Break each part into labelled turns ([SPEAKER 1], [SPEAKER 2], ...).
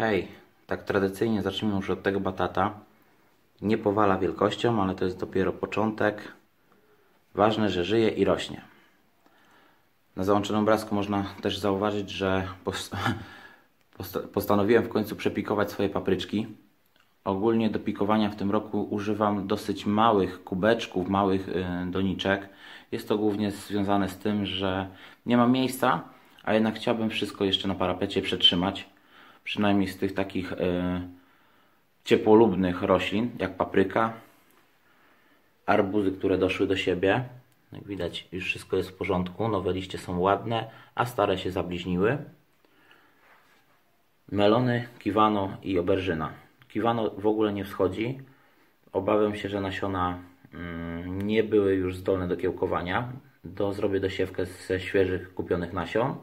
[SPEAKER 1] Hej, tak tradycyjnie zacznijmy już od tego batata. Nie powala wielkością, ale to jest dopiero początek. Ważne, że żyje i rośnie. Na załączonym obrazku można też zauważyć, że pos- posta- postanowiłem w końcu przepikować swoje papryczki. Ogólnie do pikowania w tym roku używam dosyć małych kubeczków, małych y, doniczek. Jest to głównie związane z tym, że nie ma miejsca, a jednak chciałbym wszystko jeszcze na parapecie przetrzymać. Przynajmniej z tych takich y, ciepłolubnych roślin, jak papryka, arbuzy, które doszły do siebie. Jak widać, już wszystko jest w porządku. Nowe liście są ładne, a stare się zabliźniły. Melony, kiwano i oberżyna. Kiwano w ogóle nie wschodzi. Obawiam się, że nasiona mm, nie były już zdolne do kiełkowania. Do, zrobię dosiewkę ze świeżych kupionych nasion.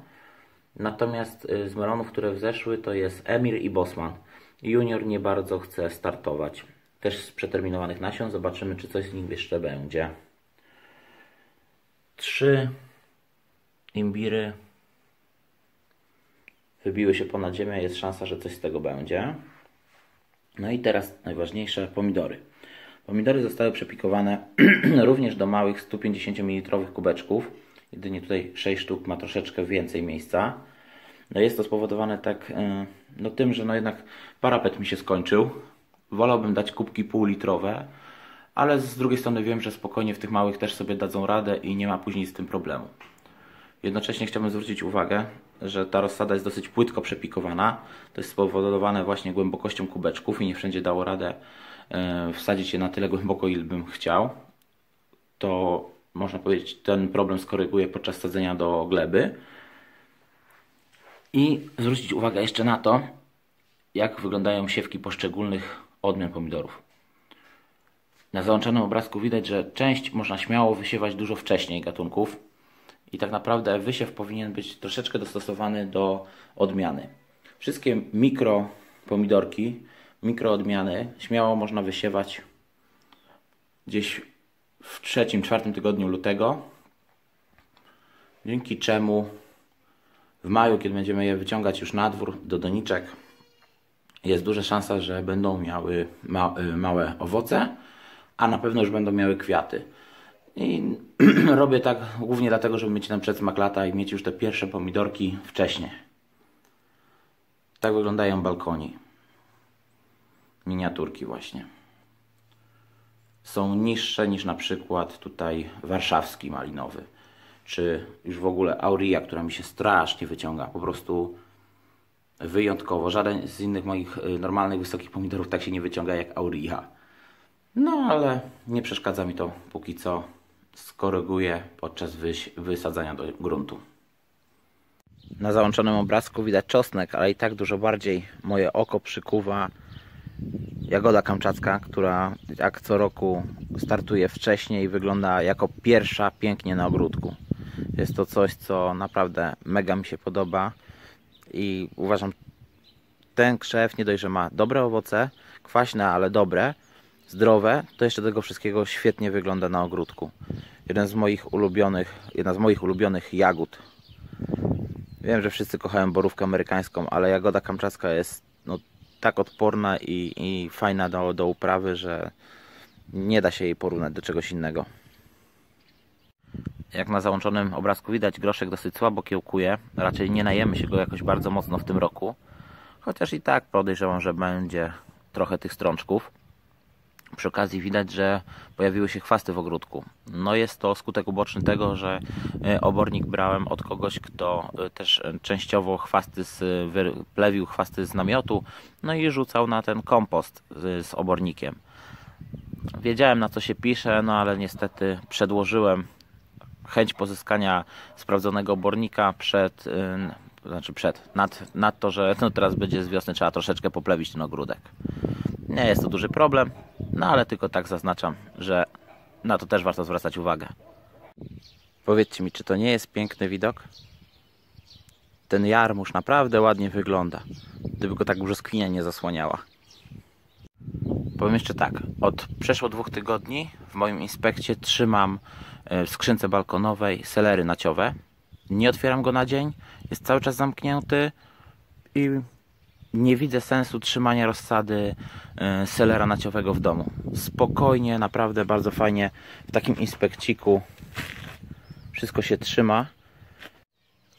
[SPEAKER 1] Natomiast y, z melonów, które wzeszły, to jest Emir i Bosman. Junior nie bardzo chce startować. Też z przeterminowanych nasion. Zobaczymy, czy coś z nich jeszcze będzie. Trzy imbiry wybiły się ponad ziemię. Jest szansa, że coś z tego będzie. No i teraz najważniejsze pomidory. Pomidory zostały przepikowane również do małych 150 ml kubeczków. Jedynie tutaj 6 sztuk ma troszeczkę więcej miejsca. No jest to spowodowane tak yy, no tym, że no jednak parapet mi się skończył. Wolałbym dać kubki półlitrowe, ale z drugiej strony wiem, że spokojnie w tych małych też sobie dadzą radę i nie ma później z tym problemu. Jednocześnie chciałbym zwrócić uwagę, że ta rozsada jest dosyć płytko przepikowana. To jest spowodowane właśnie głębokością kubeczków i nie wszędzie dało radę e, wsadzić je na tyle głęboko, ile bym chciał. To można powiedzieć, ten problem skoryguję podczas sadzenia do gleby. I zwrócić uwagę jeszcze na to, jak wyglądają siewki poszczególnych odmian pomidorów. Na załączonym obrazku widać, że część można śmiało wysiewać dużo wcześniej gatunków i tak naprawdę wysiew powinien być troszeczkę dostosowany do odmiany. Wszystkie mikro pomidorki, mikro odmiany śmiało można wysiewać gdzieś w trzecim, czwartym tygodniu lutego. Dzięki czemu w maju, kiedy będziemy je wyciągać już na dwór do doniczek, jest duża szansa, że będą miały ma małe owoce, a na pewno już będą miały kwiaty. I robię tak głównie dlatego, żeby mieć ten przedsmak lata i mieć już te pierwsze pomidorki wcześniej. Tak wyglądają balkoni. Miniaturki właśnie. Są niższe niż na przykład tutaj warszawski malinowy. Czy już w ogóle auria, która mi się strasznie wyciąga. Po prostu wyjątkowo. Żaden z innych moich normalnych wysokich pomidorów tak się nie wyciąga jak auria. No ale nie przeszkadza mi to póki co skoryguję podczas wysadzania do gruntu. Na załączonym obrazku widać czosnek, ale i tak dużo bardziej moje oko przykuwa jagoda kamczacka, która jak co roku startuje wcześniej i wygląda jako pierwsza pięknie na ogródku. Jest to coś, co naprawdę mega mi się podoba i uważam, ten krzew nie dość, że ma dobre owoce, kwaśne, ale dobre, zdrowe, to jeszcze tego wszystkiego świetnie wygląda na ogródku. Jeden z moich ulubionych, jedna z moich ulubionych jagód. Wiem, że wszyscy kochają borówkę amerykańską, ale jagoda kamczacka jest tak odporna i, i fajna do, do uprawy, że nie da się jej porównać do czegoś innego. Jak na załączonym obrazku widać, groszek dosyć słabo kiełkuje. Raczej nie najemy się go jakoś bardzo mocno w tym roku. Chociaż i tak podejrzewam, że będzie trochę tych strączków. Przy okazji widać, że pojawiły się chwasty w ogródku. No jest to skutek uboczny tego, że obornik brałem od kogoś, kto też częściowo chwasty z, plewił chwasty z namiotu, no i rzucał na ten kompost z obornikiem. Wiedziałem na co się pisze, no ale niestety przedłożyłem chęć pozyskania sprawdzonego obornika przed, znaczy przed, nad, nad to, że no teraz będzie z wiosny trzeba troszeczkę poplewić ten ogródek. Nie jest to duży problem, no ale tylko tak zaznaczam, że na to też warto zwracać uwagę. Powiedzcie mi, czy to nie jest piękny widok? Ten jarmuż naprawdę ładnie wygląda, gdyby go tak brzoskwinia nie zasłaniała. Powiem jeszcze tak, od przeszło dwóch tygodni w moim inspekcie trzymam w skrzynce balkonowej selery naciowe. Nie otwieram go na dzień, jest cały czas zamknięty i nie widzę sensu trzymania rozsady y, selera naciowego w domu. Spokojnie, naprawdę bardzo fajnie w takim inspekciku wszystko się trzyma,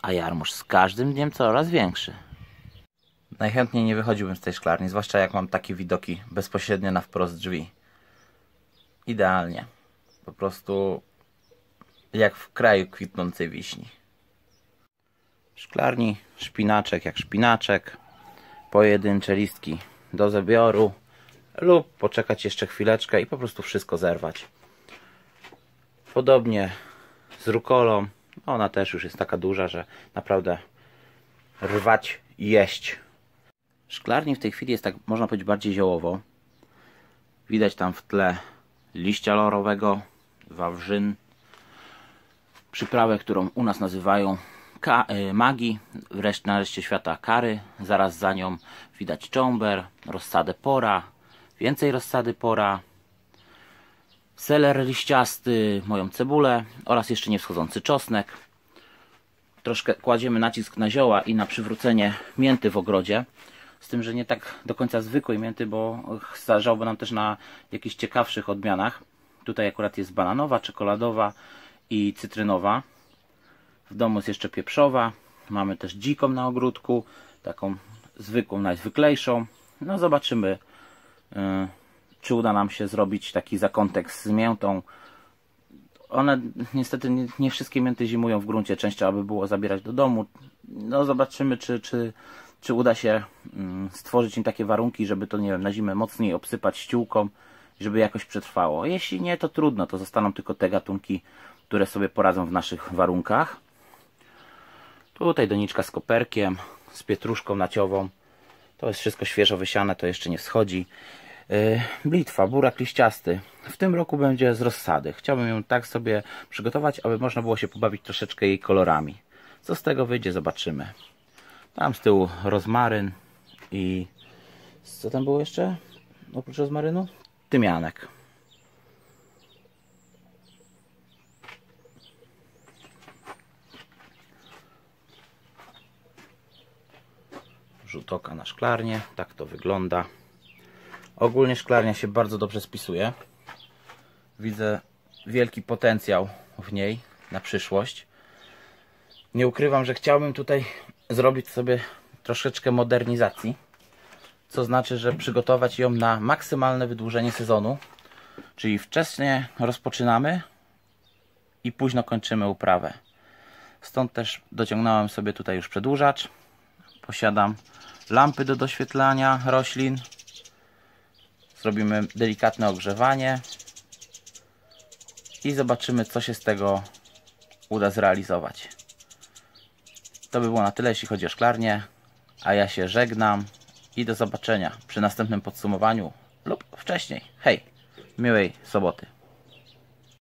[SPEAKER 1] a jarmuż z każdym dniem coraz większy. Najchętniej nie wychodziłbym z tej szklarni, zwłaszcza jak mam takie widoki bezpośrednio na wprost drzwi. Idealnie. Po prostu jak w kraju kwitnącej wiśni. Szklarni szpinaczek jak szpinaczek, pojedyncze listki do zabioru lub poczekać jeszcze chwileczkę i po prostu wszystko zerwać. Podobnie z rukolą. Ona też już jest taka duża, że naprawdę rwać jeść. Szklarni w tej chwili jest tak, można powiedzieć, bardziej ziołowo. Widać tam w tle liścia lorowego, wawrzyn, przyprawę, którą u nas nazywają ka y, magi, wreszcie na reszcie świata kary, zaraz za nią widać cząber, rozsadę pora, więcej rozsady pora, seler liściasty, moją cebulę oraz jeszcze nie wschodzący czosnek. Troszkę kładziemy nacisk na zioła i na przywrócenie mięty w ogrodzie. Z tym, że nie tak do końca zwykłej mięty, bo zależałoby nam też na jakichś ciekawszych odmianach. Tutaj akurat jest bananowa, czekoladowa i cytrynowa. W domu jest jeszcze pieprzowa. Mamy też dziką na ogródku. Taką zwykłą, najzwyklejszą. No zobaczymy, yy, czy uda nam się zrobić taki zakątek z miętą. One niestety nie, nie wszystkie mięty zimują w gruncie. Częściej aby było zabierać do domu. No zobaczymy, czy, czy, czy uda się yy, stworzyć im takie warunki, żeby to nie wiem, na zimę mocniej obsypać ściółką, żeby jakoś przetrwało. Jeśli nie, to trudno, to zostaną tylko te gatunki, które sobie poradzą w naszych warunkach. Tutaj doniczka z koperkiem, z pietruszką naciową. To jest wszystko świeżo wysiane, to jeszcze nie wschodzi. Yy, blitwa, burak liściasty. W tym roku będzie z rozsady. Chciałbym ją tak sobie przygotować, aby można było się pobawić troszeczkę jej kolorami. Co z tego wyjdzie, zobaczymy. Tam z tyłu rozmaryn i... Co tam było jeszcze? Oprócz rozmarynu? Tymianek. Rzut oka na szklarnię. Tak to wygląda. Ogólnie szklarnia się bardzo dobrze spisuje. Widzę wielki potencjał w niej na przyszłość. Nie ukrywam, że chciałbym tutaj zrobić sobie troszeczkę modernizacji. Co znaczy, że przygotować ją na maksymalne wydłużenie sezonu. Czyli wcześnie rozpoczynamy i późno kończymy uprawę. Stąd też dociągnąłem sobie tutaj już przedłużacz. Posiadam lampy do doświetlania roślin. Zrobimy delikatne ogrzewanie i zobaczymy, co się z tego uda zrealizować. To by było na tyle, jeśli chodzi o szklarnię, a ja się żegnam i do zobaczenia przy następnym podsumowaniu lub wcześniej. Hej, miłej soboty.